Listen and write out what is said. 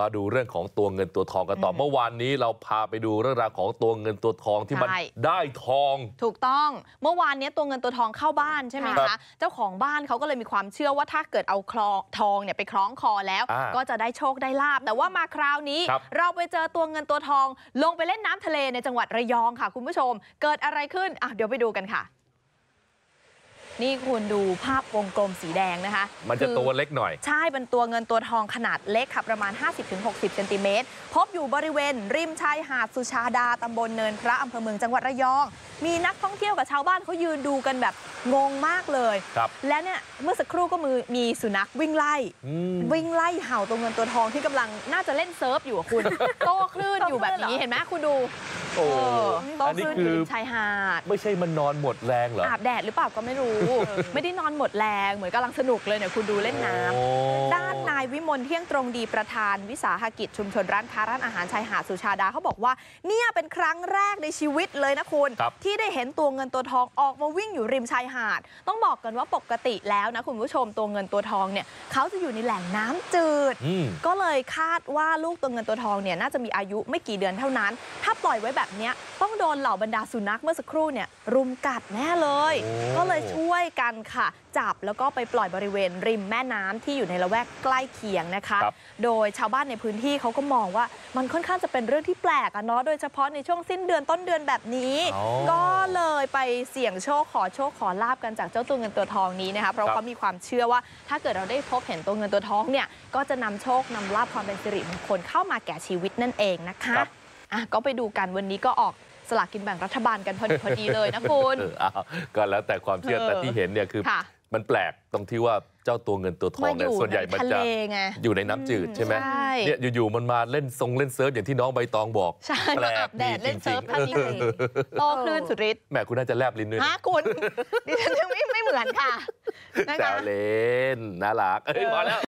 มาดูเรื่องของตัวเงินตัวทองกันต่ออืมเมื่อวานนี้เราพาไปดูเรื่องราวของตัวเงินตัวทองที่มันใช่ได้ทองถูกต้องเมื่อวานเนี้ยตัวเงินตัวทองเข้าบ้านใช่ไหมครัคะบเจ้าของบ้านเขาก็เลยมีความเชื่อว่าถ้าเกิดเอาคลองทองเนี่ยไปคล้องคอแล้วอ่าก็จะได้โชคได้ลาบแต่ว่ามาคราวนี้ครับเราไปเจอตัวเงินตัวทอง ลงไปเล่นน้ำทะเลในจังหวัดระยองค่ะ คุณผู้ชม เกิดอะไรขึ้นอะเดี๋ยวไปดูกันค่ะ นี่คุณดูภาพวงกลมสีแดงนะคะ มันจะคือตัวเล็กหน่อย ใช่เป็นตัวเงินตัวทองขนาดเล็กค่ะประมาณ 50-60เซนติเมตรพบอยู่บริเวณ ริมชายหาดสุชาดาตำบลเนินพระอำเภอเมืองจังหวัดระยอง มีนักท่องเที่ยวกับชาวบ้านเขายืนดูกันแบบงงมากเลยครับและเนี่ยเมื่อสักครู่ก็มือมีสุนัขวิ่งไล่อืมวิ่งไล่เห่าตัวเงินตัวทองที่กำลังน่าจะเล่นเซิร์ฟอยู่อะคุณโต้คลื่นอยู่แบบนี้เห็นไหมคุณดู โอ้เออโต้อันคนี้ลื่นอคืยู่อริมชายหาด ไม่ใช่มันนอนหมดแรงเหรอ อาบแดดหรือเปล่าก็ไม่รู้ ไม่ได้นอนหมดแรง เหมือนกำลังสนุกเลยเนี่ยคุณดูเล่นน้ำโอ้ด้านนายวิมลเที่ยงตรงดีประธาน วิสาหกิจชุมชนร้านค้าร้านอาหารชายหาดสุชาดาเขาบอกว่า เนี่ยเป็นครั้งแรกในชีวิตเลยนะคุณครับที่ได้เห็นตัวเงินตัวทองออกมาวิ่งอยู่ริมชายหาด ต้องบอกกันว่าปกติแล้วนะคุณผู้ชมตัวเงินตัวทองเนี่ยเขาจะอยู่ในแหล่งน้ำจืดอืมก็เลยคาดว่าลูกตัวเงินตัวทองเนี่ยน่าจะมีอายุไม่กี่เดือนเท่านั้น ถ้าปล่อยไว้แบบเนี้ยต้องโดนเหล่าบรรดาสุนัขเมื่อสักครู่เนี่ยรุมกัดแน่เลยโอ้ก็เลยช่วยกันค่ะ จับแล้วก็ไปปล่อยบริเวณริมแม่น้ำที่อยู่ในละแวกใกล้เคียงนะคะครับโดยชาวบ้านในพื้นที่เขาก็มองว่ามันค่อนข้างจะเป็นเรื่องที่แปลกอะเนาะโดยเฉพาะในช่วงสิ้นเดือนต้นเดือนแบบนี้อ๋อก็เลยไปเสี่ยงโชคขอโชคขอลาบกันจากเจ้าตัวเงินตัวทองนี้นะคะเพราะครับเขามีความเชื่อว่า ถ้าเกิดเราได้พบเห็นตัวเงินตัวทองเนี่ยก็จะนำโชคนำลาบความเป็นสิริมงคลเข้ามาแก่ชีวิตนั่นเองนะคะครับอะ ก็ไปดูกันวันนี้ก็ออกสลากกินแบ่งรัฐบาลกันพอดีพอดีเลยนะคุณเออเอาก็แล้วแต่ความเชื่อเออแต่ที่เห็นเนี่ยคือค่ะมันแปลกตรงที่ว่าเจ้าตัวเงินตัวทองมาอเนี่ยยู่ส่วนใหญ่ในมันทะจะเลไงอยู่ในน้ำจืดใช่ไหมใช่เนี่ยอยู่ๆมันมาเล่นทรงเล่นเซิร์ฟอย่างที่น้องใบตองบอกใช่แปลมากอาบแดดดีเล่นเซิร์ฟจริงๆท่านี้โตคลื่นสุดฤทธิ์แหมคุณน่าจะแลบลิ้นด้วยนะฮะคุณดิฉันยังไม่ไม่เหมือนค่ะนะแซคะวเล่นน่ารักเอ้ยพอแล้ว